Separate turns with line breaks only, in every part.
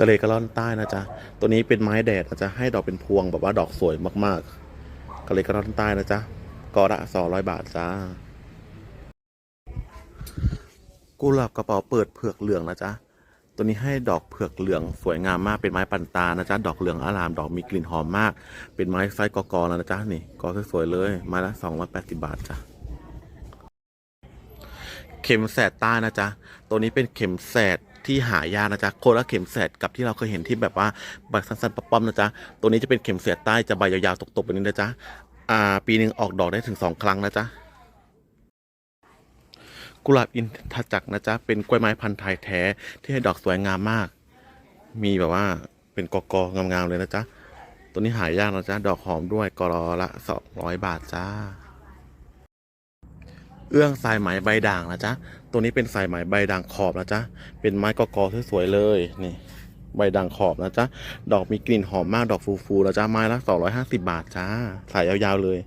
กระเลกระล่อนใต้นะจ๊ะ ตัวนี้เป็นไม้แดดนะจ๊ะ ให้ดอกเป็นพวงแบบว่าดอกสวยมากๆกระเลกระล่อนใต้นะจ๊ะกอละสองร้อยบาทจ้า กุหลาบกระเป๋าเปิดเผือกเหลืองนะจ๊ะ ตัวนี้ให้ดอกเผือกเหลืองสวยงามมาก เป็นไม้ปันตานะจ๊ะ ดอกเหลืองอาราม ดอกมีกลิ่นหอมมาก เป็นไม้ไซส์กอกอแล้วนะจ๊ะ นี่กอสวยๆเลย ไม้ละสองร้อยแปดสิบบาทจ้ะเข็มแสดใต้นะจ๊ะ ตัวนี้เป็นเข็มแสด ที่หายากนะจ๊ะคนละเข็มแสดกับที่เราเคยเห็นที่แบบว่าใบสั้นๆปั๊มๆนะจ๊ะตัวนี้จะเป็นเข็มแสดใต้จะใบยาวๆตกๆแบบนี้นะจ๊ะอ่า ปีหนึ่งออกดอกได้ถึงสองครั้งนะจ๊ะกุหลาบอินทจักรนะจ๊ะเป็นกล้วยไม้พันธุ์ไทยแท้ที่ให้ดอกสวยงามมาก มีแบบว่าเป็นกอกๆงามๆเลยนะจ๊ะตัวนี้หายากนะจ๊ะดอกหอมด้วยกรอละสองร้อยบาทจ้า เอื้องสายไหมใบด่างนะจ๊ะ ตัวนี้เป็นสายไหมใบด่างขอบนะจ๊ะ เป็นไม้กอกอสวยๆเลยนี่ใบด่างขอบนะจ๊ะ ดอกมีกลิ่นหอมมากดอกฟูๆนะจ๊ะไม้ละสองร้อยห้าสิบาทจ้าสายยาวๆเลย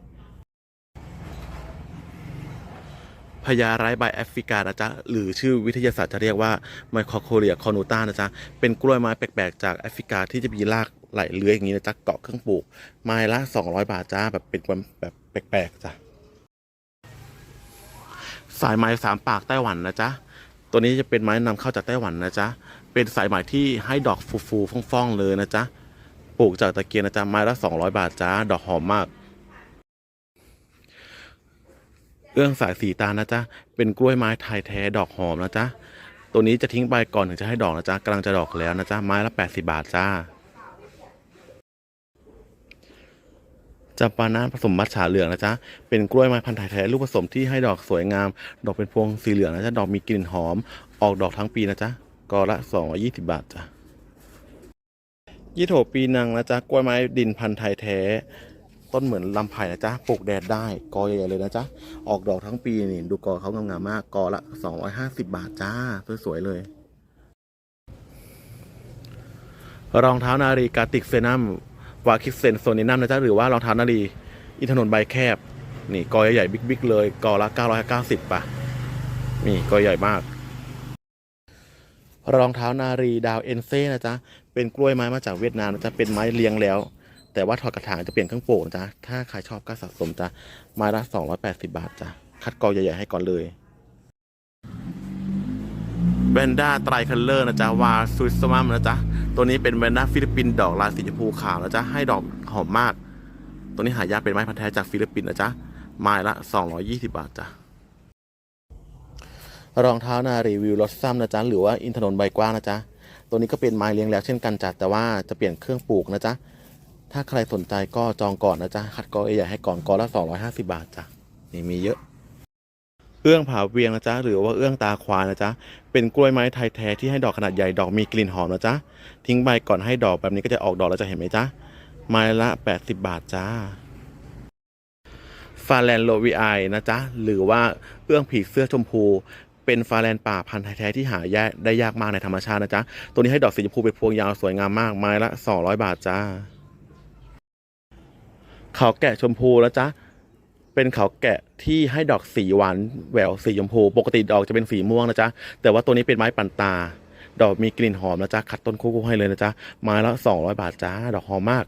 พญาไร้ใบแอฟริกานะจ๊ะหรือชื่อวิทยาศาสตร์จะเรียกว่าไมโครโคเรียคอนูต้านะจ๊ะเป็นกล้วยไม้แปลกๆจากแอฟริกาที่จะมีรากไหลเลื้อยอย่างนี้นะจ๊ะเกาะเครื่องปลูกไม้ละสองร้อยบาทจ้าแบบเป็นแบบแปลกๆจ้ะ สายไหมสามปากไต้หวันนะจ๊ะ ตัวนี้จะเป็นไม้นำเข้าจากไต้หวันนะจ๊ะ เป็นสายไหมที่ให้ดอกฟูๆฟ่องๆเลยนะจ๊ะ ปลูกจากตะเกียงนะจ๊ะไม้ละสองร้อยบาทจ้า ดอกหอมมาก เอื้องสายสีตาลนะจ๊ะ เป็นกล้วยไม้ไทยแท้ดอกหอมนะจ๊ะ ตัวนี้จะทิ้งใบก่อนถึงจะให้ดอกนะจ๊ะกำลังจะดอกแล้วนะจ๊ะ ไม้ละแปดสิบาทจ้า จำปาน้ำผสมมัทฉาเหลืองนะจ๊ะ เป็นกล้วยไม้พันธุ์ไทยแท้ลูกผสมที่ให้ดอกสวยงาม ดอกเป็นพวงสีเหลืองนะจ๊ะ ดอกมีกลิ่นหอม ออกดอกทั้งปีนะจ๊ะกอละสองยี่สิบาทจ้ะยี่โถปีนังนะจ๊ะ กล้วยไม้ดินพันธุ์ไทยแท้ ต้นเหมือนลำไผ่นะจ๊ะ ปลูกแดดได้ กอใหญ่ๆเลยนะจ๊ะ ออกดอกทั้งปีนี่ ดูกอเขางามๆมาก กอละ 250 บาทจ้า สวยๆเลย รองเท้านารีกาติกเซนัม วาคิสเซนโซนินัมนะจ๊ะหรือว่ารองเท้านารีอินถนนใบแคบ นี่กอใหญ่ๆบิ๊กๆเลยกอละ 990ป่ะนี่กอใหญ่มาก รองเท้านารีดาวเอ็นเซ่นะจ๊ะเป็นกล้วยไม้มาจากเวียดนามนะจ๊ะเป็นไม้เลี้ยงแล้ว แต่ว่าถอดกระถางจะเปลี่ยนเครื่องโป่งจ้ะถ้าใครชอบก็สะสมจ้ะไม้ละ 280 บาทจ้ะคัดกอใหญ่ๆให้ก่อนเลยแวนด้าไตรคัลเลอร์นะจ๊ะวาซุสมัมนะจ๊ะ ตัวนี้เป็นแวนด้าฟิลิปปินดอกลายสีชมพูขาวนะจ๊ะให้ดอกหอมมาก ตัวนี้หายากเป็นไม้พันธุ์แท้จากฟิลิปปินส์นะจ๊ะไม้ละ 220 บาทจ้ะรองเท้านารีวิวลอสซัมนะจ๊ะหรือว่าอินทนนท์ใบกว้างนะจ๊ะตัวนี้ก็เป็นไม้เลี้ยงแล้วเช่นกันจ้ะแต่ว่าจะเปลี่ยนเครื่องปลูกนะจ๊ะถ้าใครสนใจก็จองก่อนนะจ๊ะคัดกรอใหญ่ให้ก่อนกอละ250 บาทจ้ะนี่มีเยอะ เอื้องผาเวียงนะจ๊ะหรือว่าเอื้องตาควายนะจ๊ะเป็นกล้วยไม้ไทยแท้ที่ให้ดอกขนาดใหญ่ดอกมีกลิ่นหอมนะจ๊ะทิ้งใบก่อนให้ดอกแบบนี้ก็จะออกดอกแล้วจะเห็นไหมจ๊ะไม้ละ 80 บาทจ้าฟาแลนโลวีไอนะจ๊ะหรือว่าเอื้องผีเสื้อชมพูเป็นฟาแลนป่าพันธุ์ไทยแท้ที่หายากได้ยากมากในธรรมชาตินะจ๊ะ ตัวนี้ให้ดอกสีชมพูเป็นพวงยาวสวยงามมากไม้ละ 200 บาทจ้า เขาแกะชมพูแล้วจ๊ะ เป็นเขาแกะที่ให้ดอกสีหวานแหววสีชมพู ปกติดอกจะเป็นสีม่วงนะจ๊ะ แต่ว่าตัวนี้เป็นไม้ปันตา ดอกมีกลิ่นหอมนะจ๊ะ คัดต้นคู่ๆให้เลยนะจ๊ะ ไม้ละ 200 บาทจ้า ดอกหอมมาก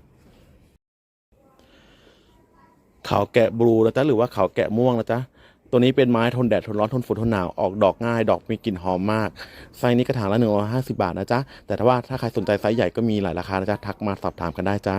เขาแกะบลูนะจ๊ะ หรือว่าเขาแกะม่วงนะจ๊ะ ตัวนี้เป็นไม้ทนแดดทนร้อนทนฝนทนหนาวออกดอกง่าย ดอกมีกลิ่นหอมมาก ไซส์นี้กระถางละ150 บาทนะจ๊ะ แต่ถ้าว่าถ้าใครสนใจไซส์ใหญ่ก็มีหลายราคานะจ๊ะ ทักมาสอบถามกันได้จ้า